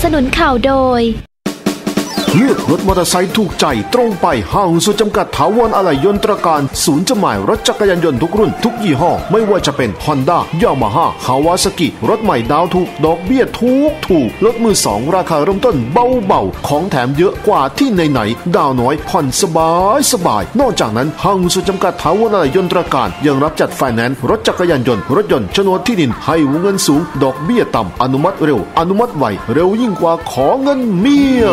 สนุนข่าวโดย เลือกรถมอเตอร์ไซค์ถูกใจตรงไปห้างสุดจำกัดถาวรอะไหล่ยนตรการ ศูนย์จำหน่ายรถจักรยานยนต์ทุกรุ่นทุกยี่ห้อ ไม่ว่าจะเป็นฮอนด้ายามาฮ่าคาวาซากิรถใหม่ดาวถูก ดอกเบี้ยถูกถูกรถมือสองราคาเริ่มต้นเบาเบาของแถมเยอะกว่าที่ไหนไหนดาวน้อยผ่อนสบายสบาย นอกจากนั้นห้างสุดจำกัดถาวรอะไหล่ยนตรการ ยังรับจัดไฟแนนซ์รถจักรยานยนต์รถยนต์โฉนดที่ดินให้วงเงินสูง ดอกเบี้ยต่ำอนุมัติเร็ว อนุมัติไวเร็วยิ่งกว่าขอเงินเมีย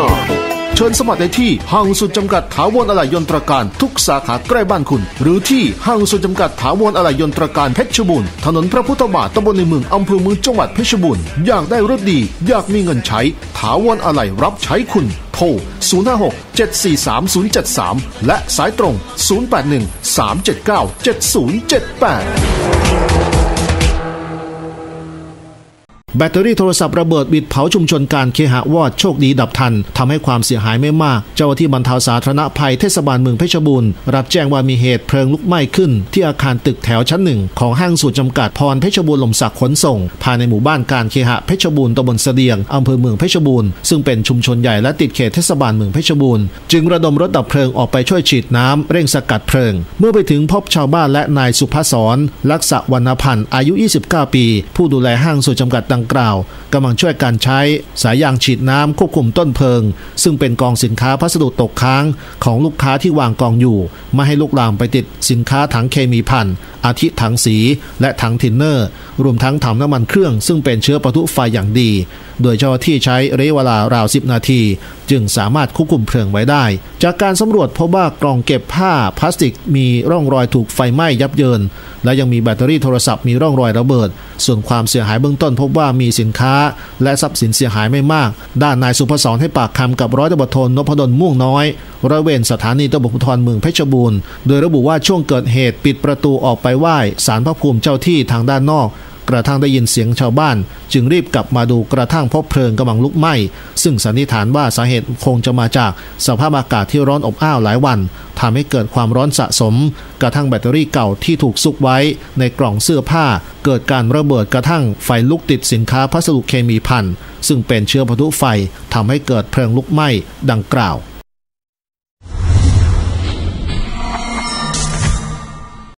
เชิญสมัครได้ที่ห้างสุดจำกัดถาวรอะไหล่ยนตรการทุกสาขาใกล้บ้านคุณ หรือที่ห้างสุดจำกัดถาวรอะไหล่ยนตรการเพชรบูรณ์ถนนพระพุทธบาทตำบลในเมืองอำเภอเมืองจังหวัดเพชรบูรณ์อยากได้รถดี อยากมีเงินใช้ ถาวรอะไหล่รับใช้คุณโทร 056 743 073 และสายตรง 081 379 7078 แบตเตอรี่โทรศัพท์ระเบิดบิดเผาชุมชนการเคหะวอดโชคดีดับทันทำให้ความเสียหายไม่มาก เจ้าหน้าที่บรรเทาสาธารณภัยเทศบาลเมืองเพชรบูรณ์รับแจ้งว่ามีเหตุเพลิงลุกไหม้ขึ้น ที่อาคารตึกแถวชั้นหนึ่งของห้างสูตรจำกัดพรเพชรบูรณ์ลมศักดิ์ขนส่ง ภายในหมู่บ้านการเคหะเพชรบูรณ์ตำบลเสดียงอำเภอเมืองเพชรบูรณ์ซึ่งเป็นชุมชนใหญ่และติดเขตเทศบาลเมืองเพชรบูรณ์จึงระดมรถดับเพลิงออกไปช่วยฉีดน้ำเร่งสกัดเพลิง เมื่อไปถึงพบชาวบ้านและนายสุภศรลักษวรรณพันธ์อายุ 29 ปี ผู้ดูแลห้างสูตรจำกัดดังกล่าวกำลังช่วยการใช้สายยางฉีดน้ำควบคุมต้นเพลิง ซึ่งเป็นกองสินค้าพัสดุตกค้างของลูกค้าที่วางกองอยู่ ไม่ให้ลุกลามไปติดสินค้าถังเคมีพันอาทิถังสี และถังทินเนอร์ รวมทั้งถังน้ำมันเครื่อง ซึ่งเป็นเชื้อประทุไฟอย่างดี โดยเจ้าหน้าที่ใช้ระยะเวลาราว 10 นาที จึงสามารถควบคุมเพลิงไว้ได้ จากการสำรวจพบว่ากล่องเก็บผ้าพลาสติกมีร่องรอยถูกไฟไหม้ยับเยิน และยังมีแบตเตอรี่โทรศัพท์มีร่องรอยระเบิด ส่วนความเสียหายเบื้องต้นพบว่ามีสินค้า และทรัพย์สินเสียหายไม่มาก ด้านนายสุภศรให้ปากคำกับร้อยตำรวจโทนพดลม่วงน้อยร้อยเวรสถานีตำรวจภูธรเมืองเพชรบูรณ์ โดยระบุว่าช่วงเกิดเหตุปิดประตูออกไปไหว้สารพระภูมิเจ้าที่ทางด้านนอก กระทั่งได้ยินเสียงชาวบ้าน จึงรีบกลับมาดูกระทั่งพบเพลิงกำลังลุกไหม้ ซึ่งสันนิษฐานว่าสาเหตุคงจะมาจากสภาพอากาศที่ร้อนอบอ้าวหลายวันทำให้เกิดความร้อนสะสม กระทั่งแบตเตอรี่เก่าที่ถูกซุกไว้ในกล่องเสื้อผ้า เกิดการระเบิดกระทั่งไฟลุกติดสินค้าพัสดุเคมีพันซึ่งเป็นเชื้อพลุไฟทำให้เกิดเพลิงลุกไหม้ดังกล่าว